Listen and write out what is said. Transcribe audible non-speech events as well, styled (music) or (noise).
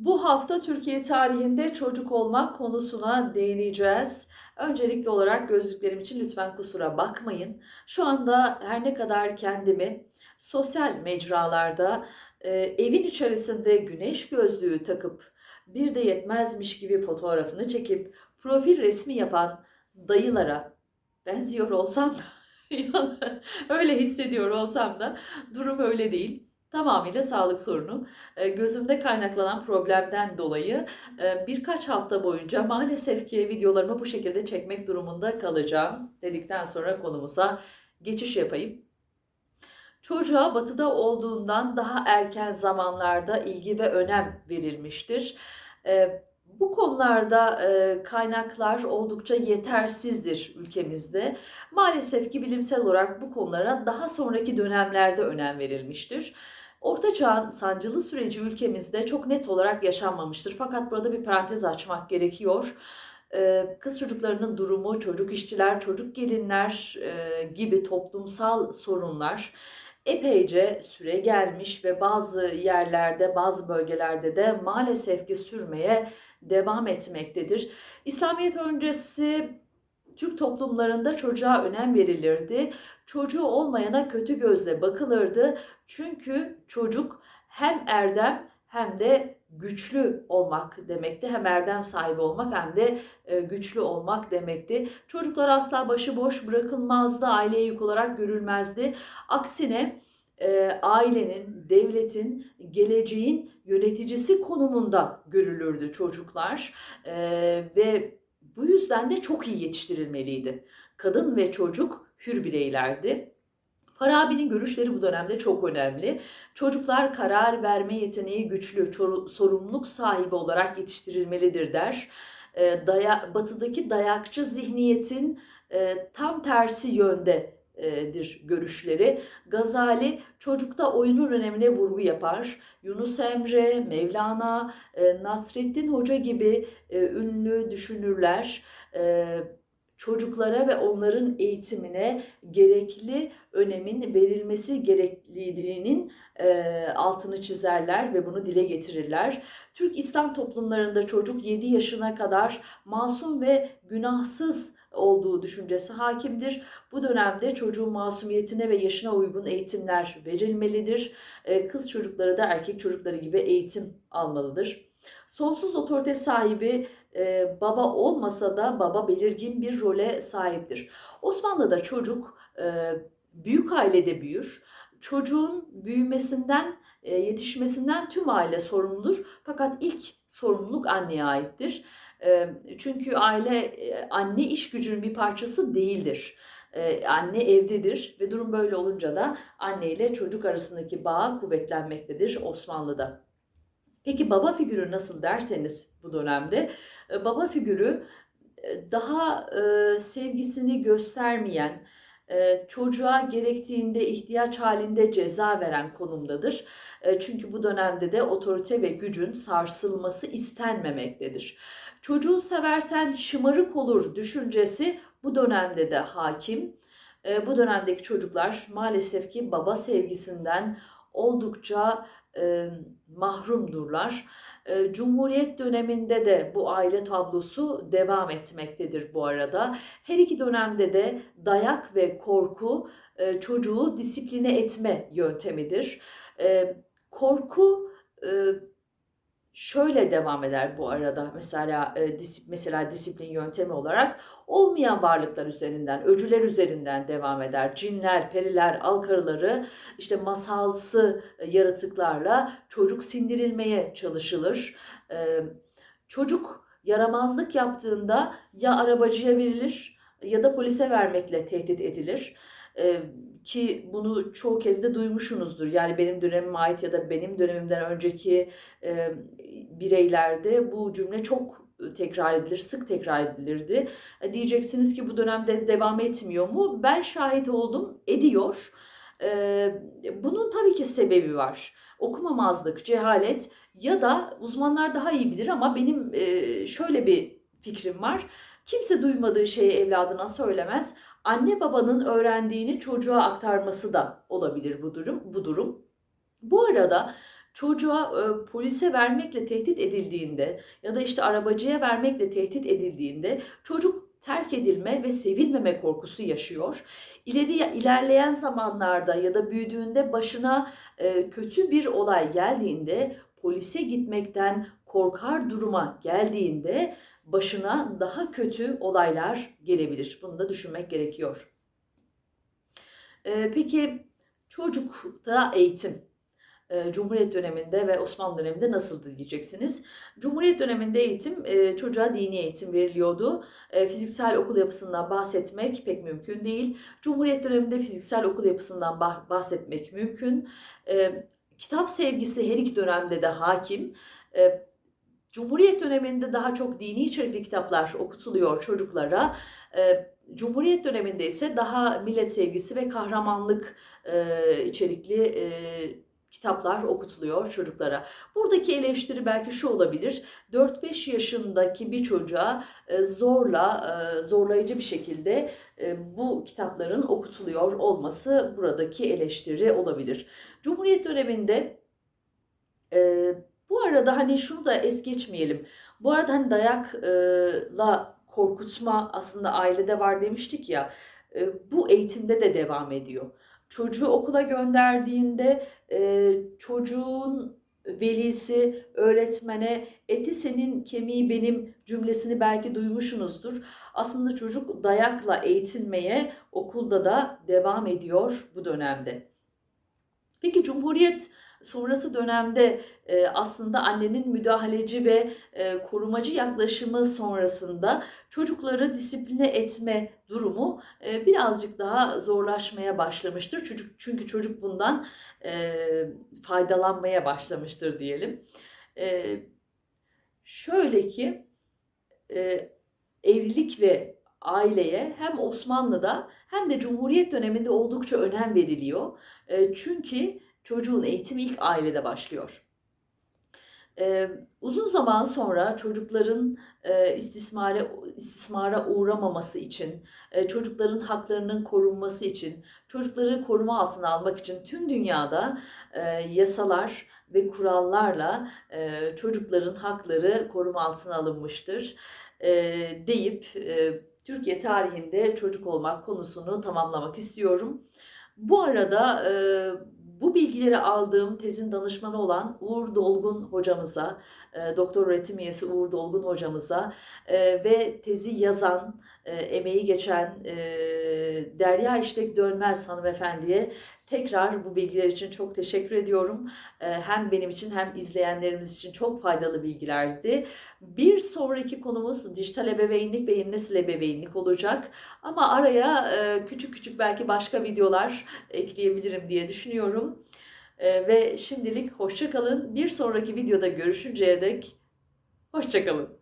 Bu hafta Türkiye tarihinde çocuk olmak konusuna değineceğiz. Öncelikli olarak gözlüklerim için lütfen kusura bakmayın. Şu anda her ne kadar kendimi sosyal mecralarda e, evin içerisinde güneş gözlüğü takıp bir de yetmezmiş gibi fotoğrafını çekip profil resmi yapan dayılara benziyor olsam da (laughs) öyle hissediyor olsam da durum öyle değil. Tamamıyla sağlık sorunu. E, Gözümde kaynaklanan problemden dolayı e, birkaç hafta boyunca maalesef ki videolarımı bu şekilde çekmek durumunda kalacağım dedikten sonra konumuza geçiş yapayım. Çocuğa batıda olduğundan daha erken zamanlarda ilgi ve önem verilmiştir. E, Bu konularda e, kaynaklar oldukça yetersizdir ülkemizde. Maalesef ki bilimsel olarak bu konulara daha sonraki dönemlerde önem verilmiştir. Orta Çağ'ın sancılı süreci ülkemizde çok net olarak yaşanmamıştır. Fakat burada bir parantez açmak gerekiyor. Ee, Kız çocuklarının durumu, çocuk işçiler, çocuk gelinler e, gibi toplumsal sorunlar epeyce süre gelmiş ve bazı yerlerde, bazı bölgelerde de maalesef ki sürmeye devam etmektedir. İslamiyet öncesi Türk toplumlarında çocuğa önem verilirdi. Çocuğu olmayana kötü gözle bakılırdı. Çünkü çocuk hem erdem hem de güçlü olmak demekti. Hem erdem sahibi olmak hem de e, güçlü olmak demekti. Çocuklar asla başıboş bırakılmazdı, aileye yük olarak görülmezdi. Aksine e, ailenin, devletin, geleceğin yöneticisi konumunda görülürdü çocuklar. E, ve bu yüzden de çok iyi yetiştirilmeliydi. Kadın ve çocuk hür bireylerdi. Farabi'nin görüşleri bu dönemde çok önemli. Çocuklar karar verme yeteneği güçlü, sorumluluk sahibi olarak yetiştirilmelidir der. Daya, batıdaki dayakçı zihniyetin tam tersi yöndedir görüşleri. Gazali çocukta oyunun önemine vurgu yapar. Yunus Emre, Mevlana, e, Nasreddin Hoca gibi e, ünlü düşünürler e, çocuklara ve onların eğitimine gerekli önemin verilmesi gerekliliğinin altını çizerler ve bunu dile getirirler. Türk İslam toplumlarında çocuk 7 yaşına kadar masum ve günahsız olduğu düşüncesi hakimdir. Bu dönemde çocuğun masumiyetine ve yaşına uygun eğitimler verilmelidir. E, kız çocukları da erkek çocukları gibi eğitim almalıdır. Sonsuz otorite sahibi e, baba olmasa da baba belirgin bir role sahiptir. Osmanlı'da çocuk e, büyük ailede büyür. Çocuğun büyümesinden, yetişmesinden tüm aile sorumludur. Fakat ilk sorumluluk anneye aittir. Çünkü aile, anne iş gücünün bir parçası değildir. Anne evdedir ve durum böyle olunca da anne ile çocuk arasındaki bağ kuvvetlenmektedir Osmanlı'da. Peki baba figürü nasıl derseniz bu dönemde baba figürü daha sevgisini göstermeyen, çocuğa gerektiğinde ihtiyaç halinde ceza veren konumdadır. E, çünkü bu dönemde de otorite ve gücün sarsılması istenmemektedir. Çocuğu seversen şımarık olur düşüncesi bu dönemde de hakim. E, bu dönemdeki çocuklar maalesef ki baba sevgisinden oldukça e, mahrumdurlar. E, Cumhuriyet döneminde de bu aile tablosu devam etmektedir bu arada. Her iki dönemde de dayak ve korku e, çocuğu disipline etme yöntemidir. E, korku e, şöyle devam eder bu arada mesela e, disip, mesela disiplin yöntemi olarak olmayan varlıklar üzerinden, öcüler üzerinden devam eder. Cinler, periler, alkarıları işte masalsı e, yaratıklarla çocuk sindirilmeye çalışılır. E, çocuk yaramazlık yaptığında ya arabacıya verilir ya da polise vermekle tehdit edilir. E, ki bunu çoğu kez de duymuşsunuzdur. Yani benim dönemime ait ya da benim dönemimden önceki e, bireylerde bu cümle çok tekrar edilir, sık tekrar edilirdi. E, Diyeceksiniz ki bu dönemde devam etmiyor mu? Ben şahit oldum, ediyor. E, bunun tabii ki sebebi var. Okumamazlık, cehalet ya da uzmanlar daha iyi bilir ama benim e, şöyle bir fikrim var. Kimse duymadığı şeyi evladına söylemez. Anne babanın öğrendiğini çocuğa aktarması da olabilir bu durum. Bu durum. Bu arada çocuğa e, polise vermekle tehdit edildiğinde ya da işte arabacıya vermekle tehdit edildiğinde çocuk terk edilme ve sevilmeme korkusu yaşıyor. İleri ilerleyen zamanlarda ya da büyüdüğünde başına e, kötü bir olay geldiğinde polise gitmekten korkar duruma geldiğinde başına daha kötü olaylar gelebilir. Bunu da düşünmek gerekiyor. E, peki çocukta eğitim e, Cumhuriyet döneminde ve Osmanlı döneminde nasıldı diyeceksiniz. Cumhuriyet döneminde eğitim e, çocuğa dini eğitim veriliyordu. E, fiziksel okul yapısından bahsetmek pek mümkün değil. Cumhuriyet döneminde fiziksel okul yapısından bahsetmek mümkün. Kitap sevgisi her iki dönemde de hakim. Cumhuriyet döneminde daha çok dini içerikli kitaplar okutuluyor çocuklara. Cumhuriyet döneminde ise daha millet sevgisi ve kahramanlık içerikli kitaplar okutuluyor çocuklara. Buradaki eleştiri belki şu olabilir. 4-5 yaşındaki bir çocuğa e, zorla, e, zorlayıcı bir şekilde e, bu kitapların okutuluyor olması buradaki eleştiri olabilir. Cumhuriyet döneminde arada hani şunu da es geçmeyelim. Bu arada hani dayakla korkutma aslında ailede var demiştik ya. Bu eğitimde de devam ediyor çocuğu okula gönderdiğinde e, çocuğun velisi öğretmene eti senin kemiği benim cümlesini belki duymuşsunuzdur. Aslında çocuk dayakla eğitilmeye okulda da devam ediyor bu dönemde. Peki Cumhuriyet sonrası dönemde e, aslında annenin müdahaleci ve e, korumacı yaklaşımı sonrasında çocukları disipline etme durumu e, birazcık daha zorlaşmaya başlamıştır. Çocuk çünkü çocuk bundan e, faydalanmaya başlamıştır diyelim. E, şöyle ki e, evlilik ve aileye hem Osmanlı'da hem de Cumhuriyet döneminde oldukça önem veriliyor. E, çünkü çocuğun eğitimi ilk ailede başlıyor. Ee, uzun zaman sonra çocukların e, istismara, istismara uğramaması için, e, çocukların haklarının korunması için, çocukları koruma altına almak için tüm dünyada e, yasalar ve kurallarla e, çocukların hakları koruma altına alınmıştır e, deyip e, Türkiye tarihinde çocuk olmak konusunu tamamlamak istiyorum. Bu arada e, bu bilgileri aldığım tezin danışmanı olan Uğur Dolgun hocamıza, e, doktor öğretim üyesi Uğur Dolgun hocamıza e, ve tezi yazan, e, emeği geçen Derya İşlek Dönmez hanımefendiye tekrar bu bilgiler için çok teşekkür ediyorum. E, hem benim için hem izleyenlerimiz için çok faydalı bilgilerdi. Bir sonraki konumuz dijital ebeveynlik ve yeni nesil ebeveynlik olacak. Ama araya e, küçük küçük belki başka videolar ekleyebilirim diye düşünüyorum. E, ve şimdilik hoşça kalın. Bir sonraki videoda görüşünceye dek hoşça kalın.